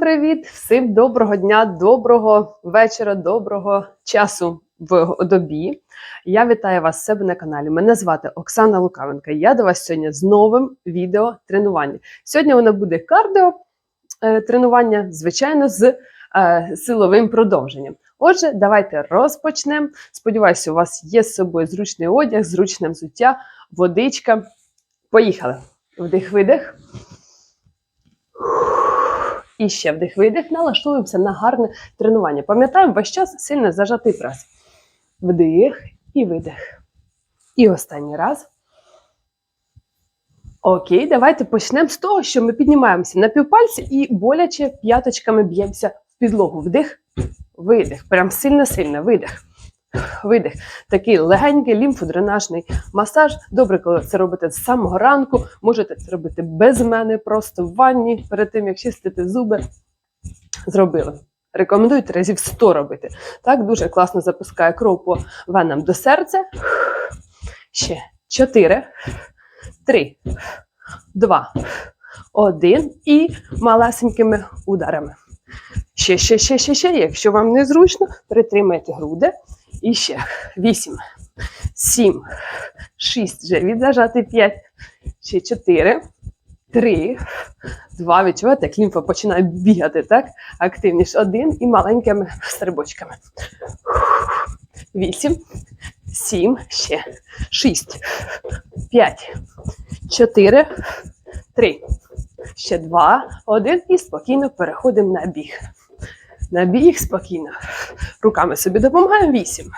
привіт! Всім доброго дня, доброго вечора, доброго часу в добі. Я вітаю вас себе на каналі. Мене звати Оксана Лукавенка. Я до вас сьогодні з новим відео тренування. Сьогодні воно буде кардіо е, тренування, звичайно, з е, силовим продовженням. Отже, давайте розпочнемо. Сподіваюся, у вас є з собою зручний одяг, зручне взуття, водичка. Поїхали. Вдих-видих. І ще вдих-видих. Налаштуємося на гарне тренування. Пам'ятаємо, весь час сильно зажатий прес. Вдих і видих. І останній раз. Окей, давайте почнемо з того, що ми піднімаємося на півпальці і боляче п'яточками б'ємося в підлогу. Вдих, видих. Прям сильно-сильно. Видих. Видих. Такий легенький лімфодренажний масаж. Добре, коли це робите з самого ранку. Можете це робити без мене, просто в ванні, перед тим, як чистити зуби. Зробили. Рекомендують разів 100 робити. Так, дуже класно запускає кров по венам до серця. Ще 4, 3, 2, 1 і малесенькими ударами. Ще, ще, ще, ще, ще. Якщо вам незручно, притримайте груди. І ще 8, 7, 6, вже відзажати. 5, ще 4, 3, 2. Відчуваєте, як лімфа починає бігати, так? Активніше. Один. І маленькими стрибочками. 8, 7, ще. 6, 5, 4, 3, ще 2, 1 і спокійно переходимо на біг. На біг спокійно. Руками собі допомагаємо. 8,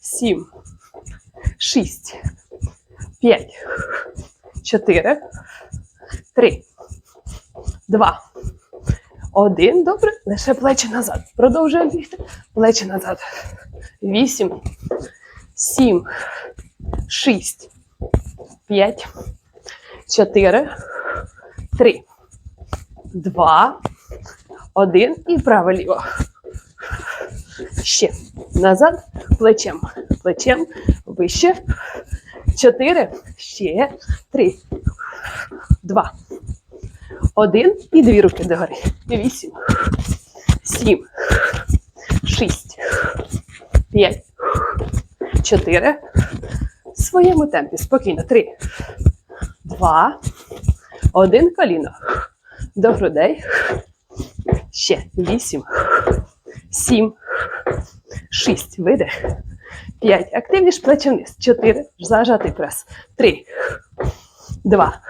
7, 6, 5, 4, 3, 2, 1. Добре. Лише плечі назад. Продовжуємо бігти. Плечі назад. 8, 7, 6, 5, 4, 3, 2, 1 і право-ліво. Ще. Назад. Плечем. Плечем. Вище. 4. Ще. 3. 2. 1. І дві руки догори. 8. 7. 6. 5. 4. В своєму темпі. Спокійно. 3. 2. 1. Коліно. До грудей. Ще. 8. 7. 6. Видих. 5. Активніш плечі вниз. 4. Зажатий прес. 3. 2.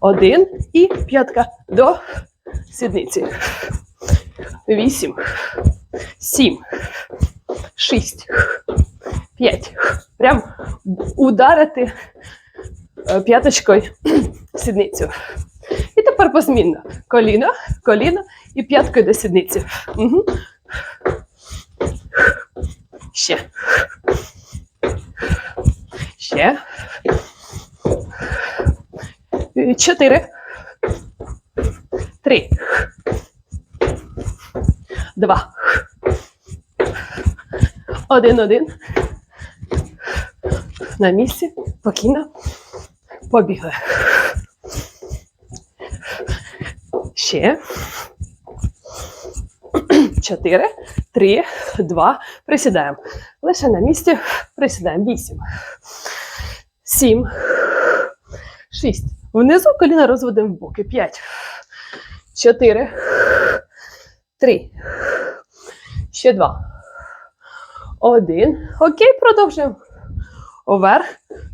1. І п'ятка до сідниці. 8. 7. 6. 5. Прям ударити е, п'яточкою сідницю. І тепер позмінно. Коліно, коліно і п'яткою до сідниці. Угу. Ще. Ще. Е, Чотири. Три. Два. Один, один. На місці. Спокійно. Побігли. Ще. Чотири, три, два. Присідаємо. Лише на місці. Присідаємо. Вісім. Сім. Шість. Внизу коліна розводимо в боки. П'ять. Чотири. Три. Ще два. Один. Окей, продовжуємо. Оверх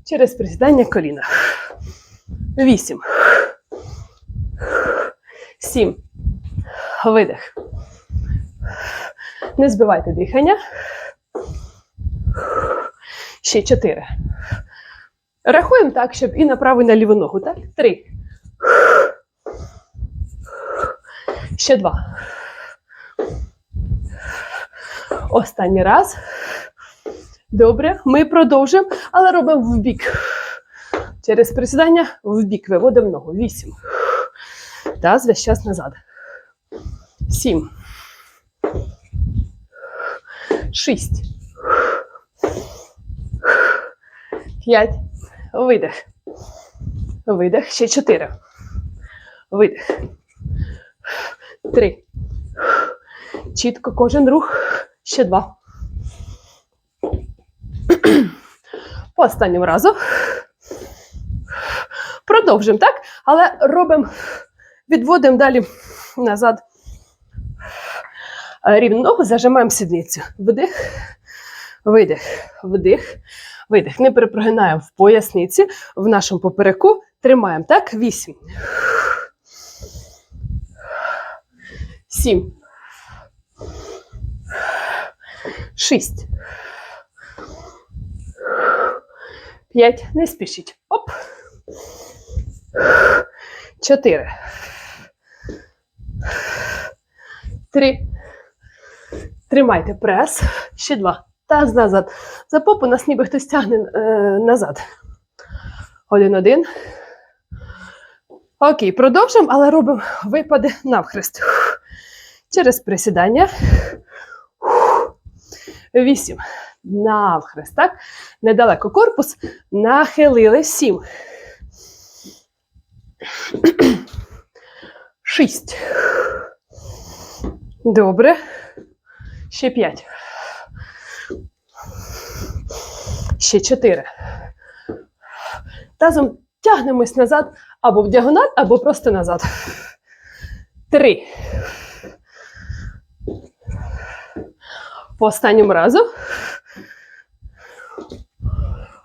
через присідання коліна. Вісім. Сім. Видих. Не збивайте дихання. Ще чотири. Рахуємо так, щоб і на праву, і на ліву ногу. Так? Три. Ще два. Останній раз. Добре, ми продовжуємо, але робимо в бік. Через присідання в бік виводимо ногу. Вісім. Таз весь час назад. Сім. Шість. П'ять. Видих. Видих. Ще чотири. Видих. Три. Чітко кожен рух. Ще два. По останньому разу. Продовжимо, так? Але робимо, відводимо далі назад. Е, Рівну ногу, зажимаємо сідницю. Вдих, видих, вдих, видих. Не перепрогинаємо в поясниці, в нашому попереку. Тримаємо, так? Вісім. Сім. Шість. П'ять. Не спішіть. Оп. Чотири. Три. Тримайте прес. Ще два. Таз назад. За попу нас ніби хтось тягне е, назад. Один-один. Окей, продовжуємо, але робимо випади навхрест. Через присідання. Вісім. Навхрест, так? Недалеко корпус. Нахилили. Сім. Шість. Добре. Ще п'ять. Ще чотири. Тазом тягнемось назад або в діагональ, або просто назад. Три. По останньому разу.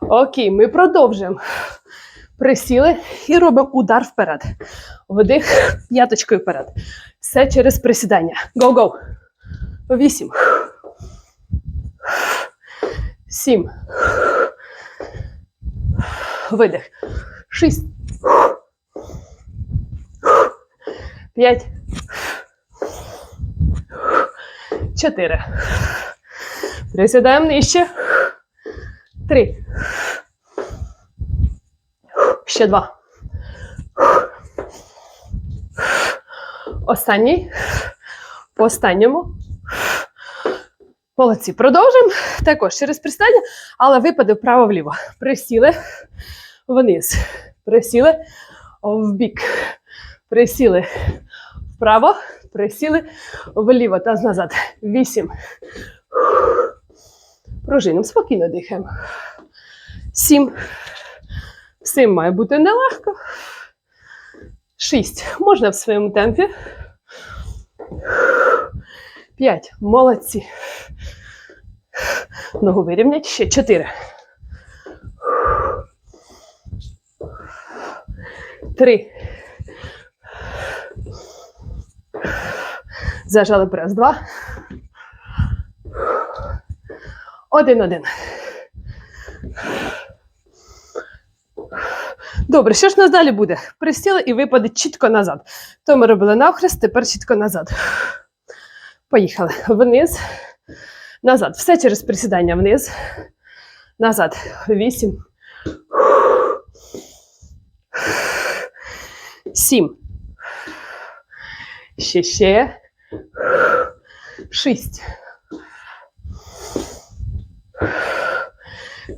Окей, ми продовжуємо. Присіли і робимо удар вперед. Вдих п'яточкою вперед. Все через присідання. Go-go. Вісім. Сім. Видих. Шість. П'ять. Чотири. Присідаємо нижче. Три. Ще два. Останній. По останньому. Молодці. Продовжуємо. Також через пристання, але випади вправо-вліво. Присіли вниз. Присіли вбік. Присіли вправо. Присіли вліво та назад. Вісім. Пружинимо. Спокійно дихаємо. Сім. Всім має бути нелегко. Шість. Можна в своєму темпі. П'ять. Молодці. Ногу вирівнять. Ще чотири. Три. Зажали прес. Два. Один-один. Добре, що ж нас далі буде? Присіли і випаде чітко назад. То ми робили навхрест, тепер чітко назад. Поїхали. Вниз, назад. Все через присідання вниз. Назад. Вісім. Сім. Ще ще. Шість.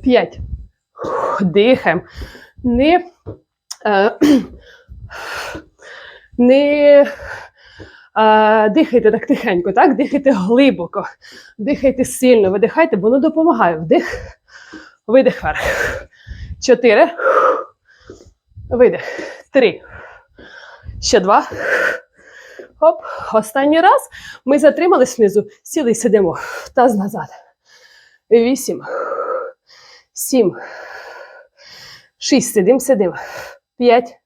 П'ять. Дихаємо. Не, е, не дихайте так тихенько, так? Дихайте глибоко, дихайте сильно, видихайте, воно допомагає. Вдих, видих вверх. Чотири. Видих. Три. Ще два. Хоп. Останній раз. Ми затримались внизу, сіли і сидимо. Таз назад. Вісім. Сім. Шість. Сидим, сидим. П'ять.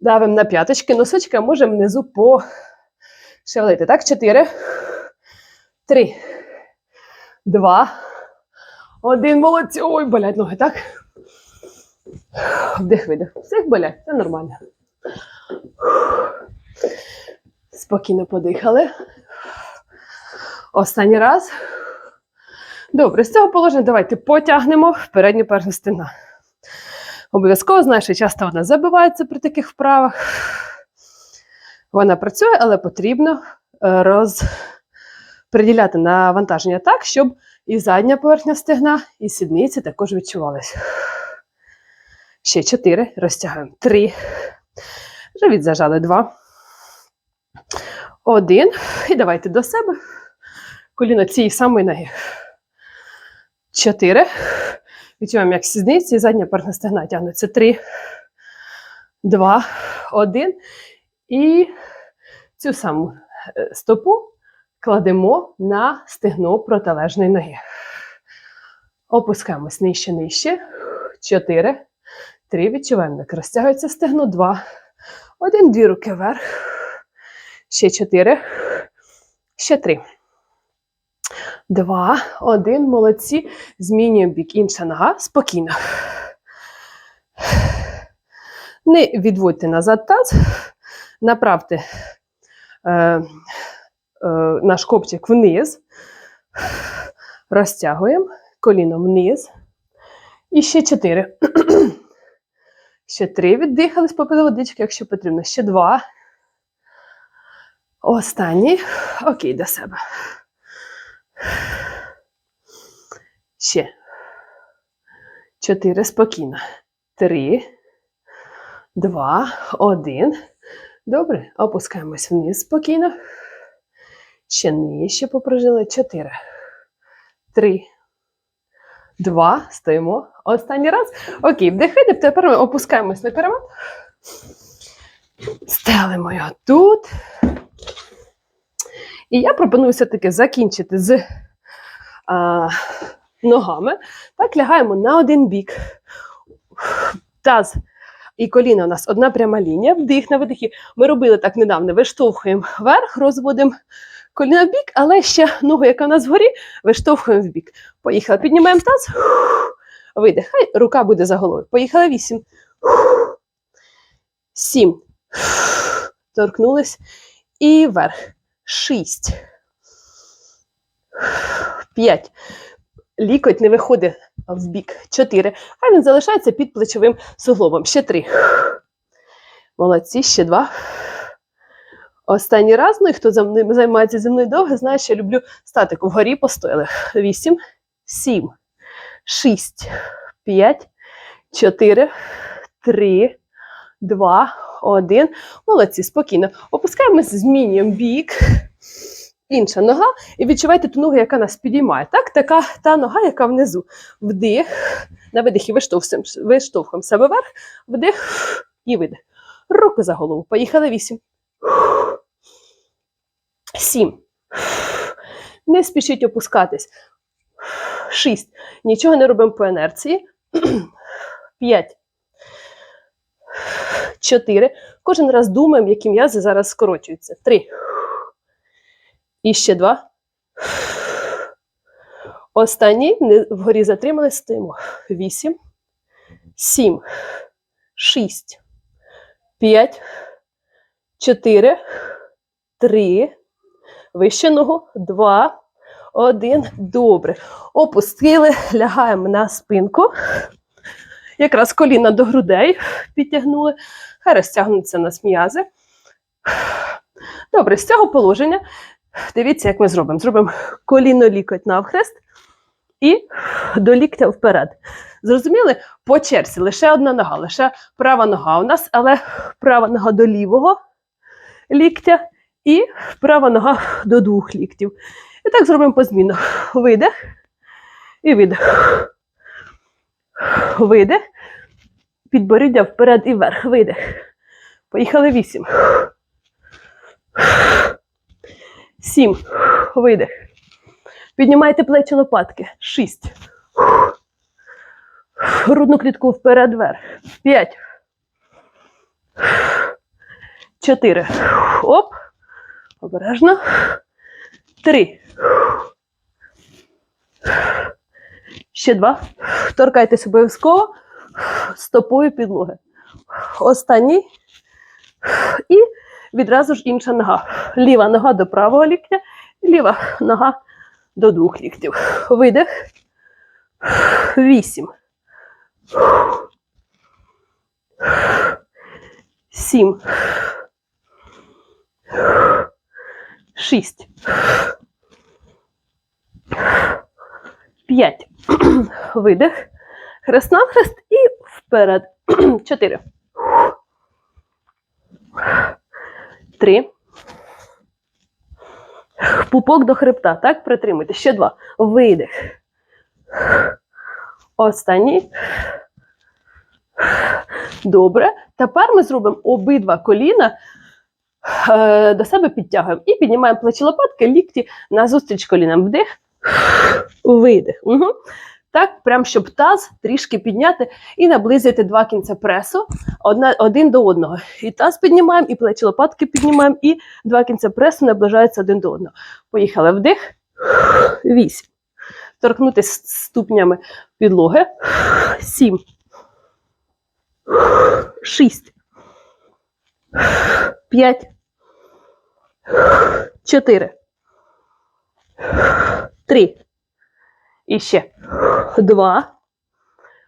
Давимо на п'яточки. Носочка можемо внизу пошевелити. Так, чотири. Три. Два. Один. Молодці. Ой, болять ноги, так? Вдих, видих. Всіх болять. Це нормально. Спокійно подихали. Останній раз. Добре, з цього положення давайте потягнемо в передню передню стіна. Обов'язково знаю, що часто вона забивається при таких вправах. Вона працює, але потрібно е, розподіляти навантаження так, щоб і задня поверхня стегна, і сідниці також відчувалися. Ще чотири. Розтягаємо. Три. Живіт зажали два. Один. І давайте до себе. Коліно цієї самої ноги. Чотири. Відчуваємо, як сізниці, задня передня стегна тягнуться. Три, два, один. І цю саму е, стопу кладемо на стегно протилежної ноги. Опускаємось нижче, нижче. Чотири. Три. Відчуваємо, як розтягується стегно. Два. Один, дві руки вверх. Ще чотири. Ще три. Два. Один. Молодці. Змінюємо бік. Інша нога. Спокійно. Не відводьте назад таз. Направте е, е, наш копчик вниз. Розтягуємо. Коліном вниз. І ще чотири. Ще три віддихались, попили водички, якщо потрібно. Ще два. Останній. Окей, до себе. Ще. Чотири. Спокійно. Три. Два. Один. Добре. Опускаємось вниз спокійно. Ще нижче попрожили. Чотири. Три. Два. Стоїмо. Останній раз. Окей, вдихайте, тепер ми опускаємось на пірамид. Стелимо його тут. І я пропоную все-таки закінчити з а, ногами. Так, лягаємо на один бік. Таз і коліна у нас одна пряма лінія. Вдих на видихі. Ми робили так недавно. Виштовхуємо вверх, розводимо коліна в бік, але ще ногу, яка у нас вгорі, виштовхуємо в бік. Поїхали. Піднімаємо таз. Видих. Хай рука буде за головою. Поїхали. Вісім. Сім. Торкнулись. І вверх. Шість. П'ять. Лікоть не виходить в бік. Чотири. Хай він залишається під плечовим суглобом. Ще три. Молодці, ще два. Останній раз, ну і хто за мною займається зі мною довго, знає, що я люблю статику. Вгорі постояли. Вісім, сім, шість, п'ять, чотири, три, два, один. Молодці, спокійно. Опускаємось, змінюємо бік. Інша нога. І відчувайте ту ногу, яка нас підіймає. Так, така та нога, яка внизу. Вдих. На видихі виштовхуємо, себе вверх, вдих і видих. Руки за голову. Поїхали вісім. Сім. Не спішіть опускатись. Шість. Нічого не робимо по інерції. П'ять. Чотири. Кожен раз думаємо, які м'язи зараз скорочуються. Три. І ще два. Останній. Вгорі затримали, стоїмо. Вісім. Сім. Шість. П'ять. Чотири. Три. Вище ногу. Два. Один. Добре. Опустили, лягаємо на спинку. Якраз коліна до грудей підтягнули. Хай розтягнуться нас м'язи. Добре, з цього положення. Дивіться, як ми зробимо. Зробимо коліно лікоть навхрест і до ліктя вперед. Зрозуміли? По черзі лише одна нога, лише права нога у нас, але права нога до лівого ліктя і права нога до двох ліктів. І так зробимо позмінно. Видих і видих. Видих. Підборіддя вперед і вверх. Видих. Поїхали вісім. Сім. Видих. Піднімайте плечі лопатки. Шість. Грудну клітку вперед вверх. П'ять. Чотири. Оп. Обережно. Три. Ще два. Торкайтесь обов'язково стопою підлоги. Останній. І відразу ж інша нога. Ліва нога до правого ліктя, ліва нога до двох ліктів. Видих. Вісім. Сім. Шість. П'ять. Видих. Хрест навхрест і вперед. Чотири. Три. Пупок до хребта. Так, притримуйте. Ще два. Видих. Останній. Добре. Тепер ми зробимо обидва коліна е, до себе підтягуємо. І піднімаємо плечі лопатки, лікті назустріч колінам. Вдих, видих. Угу. Так, прям щоб таз трішки підняти і наблизити два кінця пресу одна, один до одного. І таз піднімаємо, і плечі лопатки піднімаємо, і два кінця пресу наближаються один до одного. Поїхали вдих. Вісім. Торкнутися ступнями підлоги. Сім. Шість. П'ять. Чотири. Три. І ще. Два.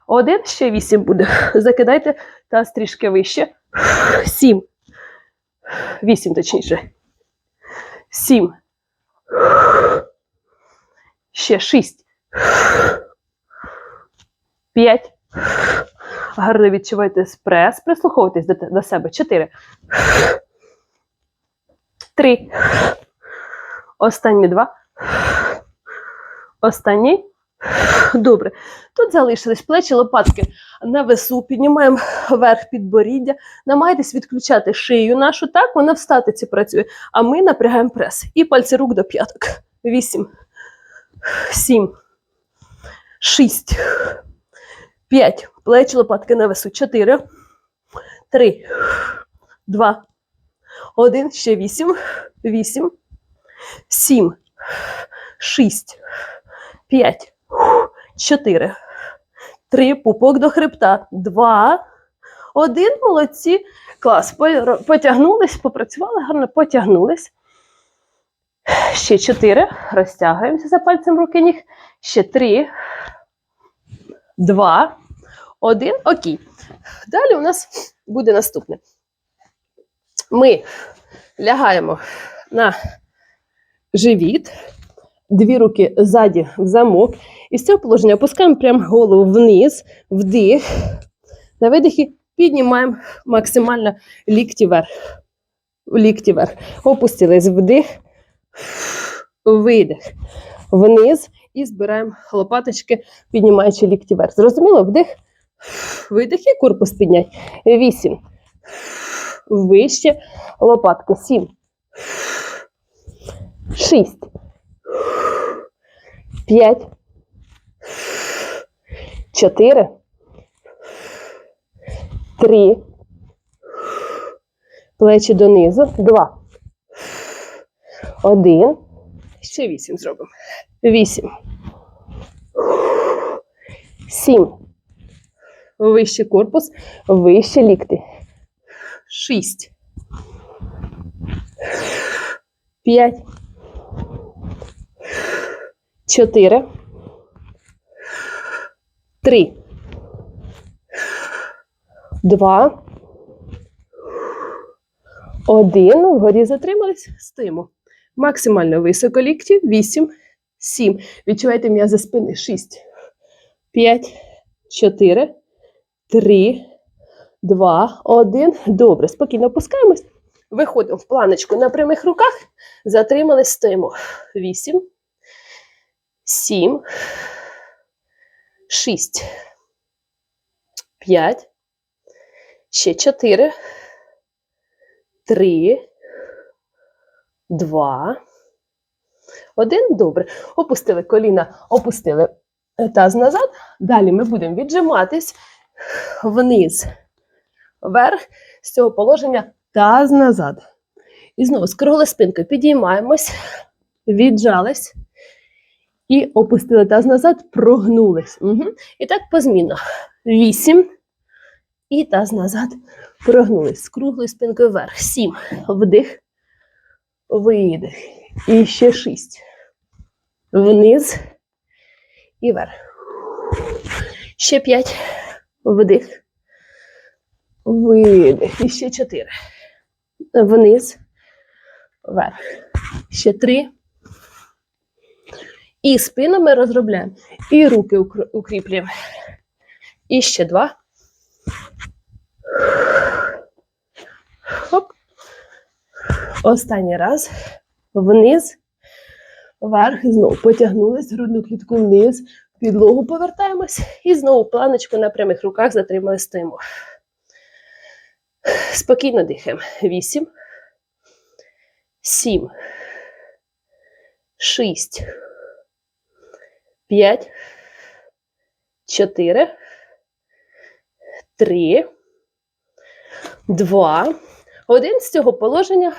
Один. Ще вісім буде. Закидайте таз трішки вище. Сім. Вісім, точніше. Сім. Ще шість. П'ять. Гарно відчувайте спрес. Прислуховуйтесь до, себе. Чотири. Три. Останні два. Останній. Добре. Тут залишились плечі, лопатки на весу. Піднімаємо вверх підборіддя. Намагайтесь відключати шию нашу, так вона в статиці працює. А ми напрягаємо прес. І пальці рук до п'яток. Вісім. Сім. Шість. П'ять. Плечі лопатки на весу. Чотири. Три. Два. Один. Ще вісім. Вісім. Сім. Шість. П'ять. Чотири. Три. Пупок до хребта. Два. Один. Молодці. Клас. Потягнулись, попрацювали гарно, потягнулись. Ще чотири. Розтягуємося за пальцем руки ніг. Ще три. Два. Один. Окей. Далі у нас буде наступне. Ми лягаємо на живіт, дві руки ззаді в замок. І з цього положення опускаємо прямо голову вниз, вдих. На видихі піднімаємо максимально лікті вверх. Лікті вверх. Опустились вдих, видих. Вниз і збираємо лопаточки, піднімаючи лікті вверх. Зрозуміло? Вдих, видих і корпус піднять. Вісім. Вище лопатки. Сім. Шість. П'ять. Чотири. Три. Плечі донизу. Два. Один. Ще вісім зробимо. Вісім. Сім. Вище корпус, вище лікти. Шість. П'ять. Чотири. Три. Два. Один. Вгорі затримались. Стоїмо. Максимально високо лікті. Вісім. Сім. Відчувайте м'язи спини. Шість. П'ять. Чотири. Три. Два. Один. Добре. Спокійно опускаємось. Виходимо в планочку на прямих руках. Затримались, стоїмо. Вісім. Сім. Шість. П'ять. Ще чотири. Три. Два. Один. Добре. Опустили коліна, опустили таз назад. Далі ми будемо віджиматись вниз, вверх з цього положення таз назад. І знову з круглою спинкою підіймаємось, віджались і опустили таз назад, прогнулись. Угу. І так позмінно. Вісім. І таз назад. Прогнулись. З круглою спинкою вверх. Сім. Вдих. Видих. І ще шість. Вниз. І вверх. Ще п'ять. Вдих. Видих. І ще чотири. Вниз. Вверх. Ще три. І спину ми розробляємо. І руки укріплюємо. І ще два. Хоп. Останній раз. Вниз. вверх, знову потягнулись, грудну клітку вниз, підлогу повертаємось і знову планочку на прямих руках затримали, стоїмо. Спокійно дихаємо. Вісім, сім, шість, п'ять, чотири, три, два, один. З цього положення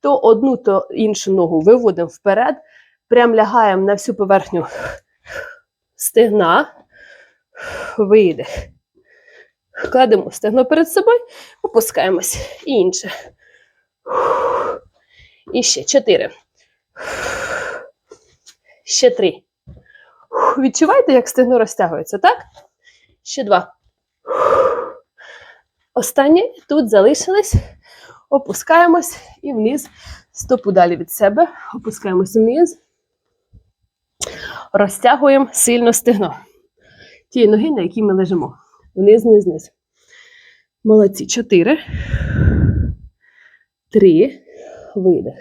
то одну, то іншу ногу виводимо вперед, прям лягаємо на всю поверхню стегна, видих. Кладемо стегно перед собою, опускаємось. І інше. І ще чотири. Ще три. Відчуваєте, як стегно розтягується, так? Ще два. Останнє тут залишились. Опускаємось і вниз. Стопу далі від себе. Опускаємось вниз. Розтягуємо сильно стегно. Ті ноги, на якій ми лежимо. Вниз, вниз, вниз. Молодці. Чотири. Три. Видих.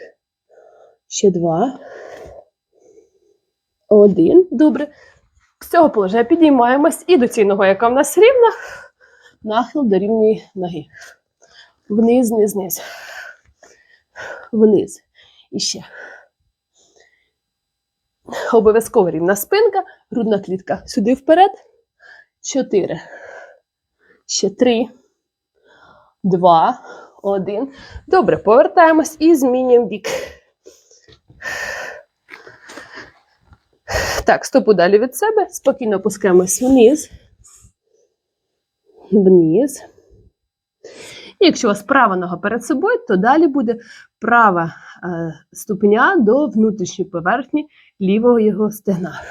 Ще два. Один. Добре. З цього положення підіймаємось і до цієї яка в нас рівна, нахил до рівної ноги. Вниз, вниз, вниз. Вниз. І ще. Обов'язково рівна спинка, грудна клітка сюди вперед. Чотири. Ще три. Два. Один. Добре, повертаємось і змінюємо бік. Так, стопу далі від себе. Спокійно опускаємось вниз. Вниз. І якщо у вас права нога перед собою, то далі буде права е, ступня до внутрішньої поверхні лівого його стегна.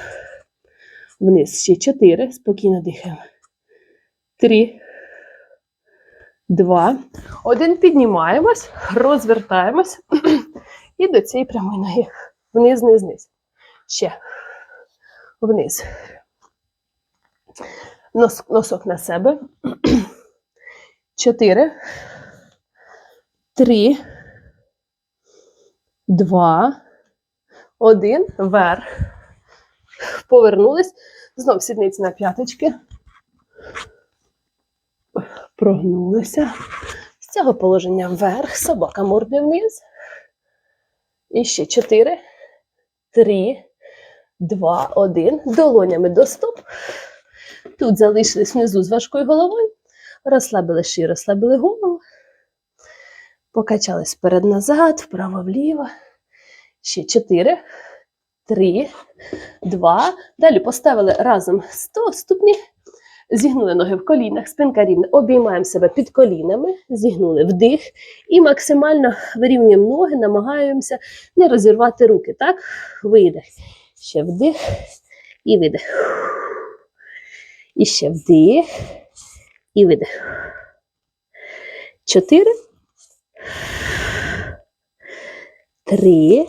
Вниз ще чотири. Спокійно дихаємо. Три. Два. Один. Піднімаємось, розвертаємось. І до цієї прямої ноги. Вниз, вниз, вниз. Ще. Вниз. Нос, носок на себе. Чотири. Три. Два. Один. Вверх. Повернулись. Знов сідниці на п'яточки. Прогнулися. З цього положення вверх. Собака мордою вниз. І ще чотири. Три. Два. Один. Долонями до стоп. Тут залишились внизу з важкою головою. Розслабили шию, розслабили голову. Покачались вперед-назад, вправо-вліво. Ще 4, 3, 2. Далі поставили разом 100 ступні. Зігнули ноги в колінах, спинка рівна. Обіймаємо себе під колінами, зігнули вдих і максимально вирівнюємо ноги, намагаємося не розірвати руки. Так? Видих. Ще вдих і видих. І ще вдих і видих. Чотири. Три.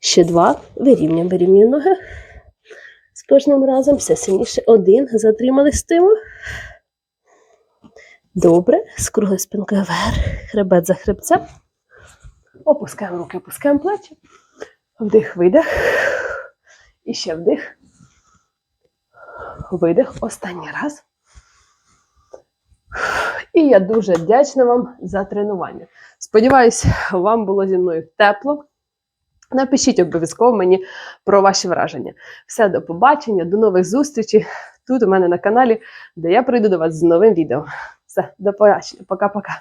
Ще два. Вирівнюємо, вирівнюємо ноги. З кожним разом все сильніше. Один. Затримали стимул. Добре. З круглою спинкою вверх. Хребет за хребцем. Опускаємо руки, опускаємо плечі. Вдих, видих. І ще вдих. Видих. Останній раз. І я дуже вдячна вам за тренування. Сподіваюсь, вам було зі мною тепло. Напишіть обов'язково мені про ваші враження. Все, до побачення, до нових зустрічей тут у мене на каналі, де я прийду до вас з новим відео. Все, до побачення, пока-пока.